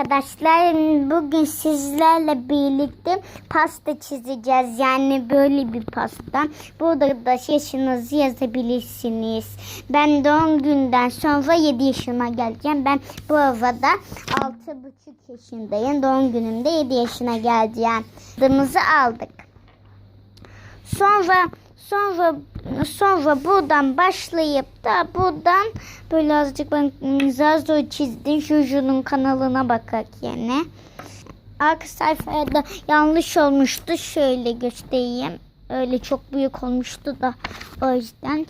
Arkadaşlar bugün sizlerle birlikte pasta çizeceğiz. Yani böyle bir pasta. Burada da yaşınızı yazabilirsiniz. Ben doğum günden sonra 7 yaşıma geleceğim. Ben bu arada 6,5 yaşındayım. Doğum günümde 7 yaşına geleceğim. Adımızı aldık. Sonra sonra sonra buradan başlayıp da buradan böyle azıcık ben Zazo çizdim. Juju'nun kanalına bakak yine. Arka sayfaya da yanlış olmuştu. Şöyle göstereyim. Öyle çok büyük olmuştu da o yüzden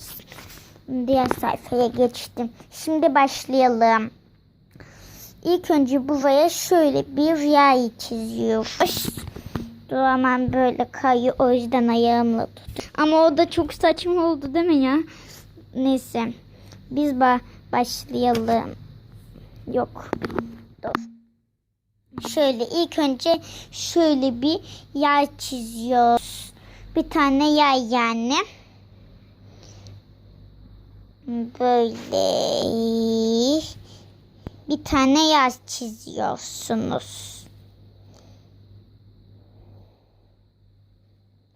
diğer sayfaya geçtim. Şimdi başlayalım. İlk önce buraya şöyle bir yay çiziyoruz. Dur hemen böyle kayıyor. O yüzden ayağımla tut. Ama o da çok saçma oldu değil mi ya? Neyse. Biz ba başlayalım. Yok. Dur. Şöyle ilk önce şöyle bir yay çiziyoruz. Bir tane yay yani. Böyle bir tane yay çiziyorsunuz.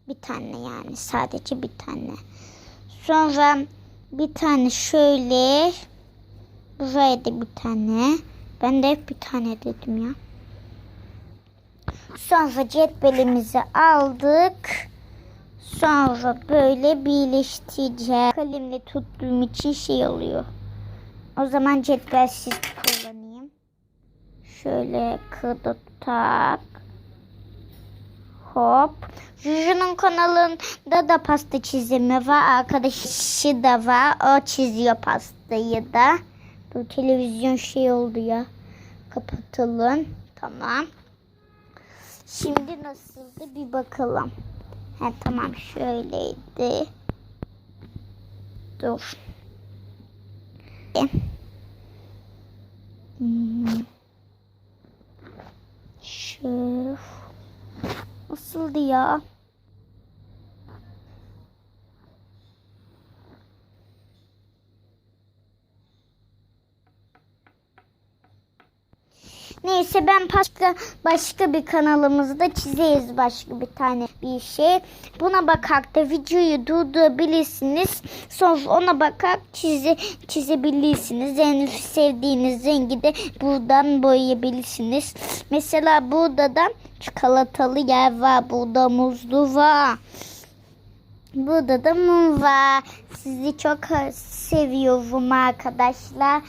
Bir tane yani sadece bir tane. Sonra bir tane şöyle buraya da bir tane. Ben de hep bir tane dedim ya. Sonra cetvelimizi aldık. Sonra böyle birleştireceğiz. Kalemle tuttuğum için şey oluyor. O zaman cetvelsiz kullanayım. Şöyle kıda tak. Hop. Juju'nun kanalında da pasta çizimi var. Arkadaşı da var. O çiziyor pastayı da. Bu televizyon şey oldu ya. Kapatalım. Tamam. Şimdi nasıldı bir bakalım. Ha, tamam şöyleydi. Dur. Hmm. Şöyle. Nasıldı ya? Neyse ben başka başka bir kanalımızda çizeriz başka bir tane bir şey. Buna bakak da videoyu durdurabilirsiniz. Sonra ona bakak çize, çizebilirsiniz. En sevdiğiniz rengi de buradan boyayabilirsiniz. Mesela burada da çikolatalı yer var. Burada muzlu var. Burada da mum var. Sizi çok seviyorum arkadaşlar.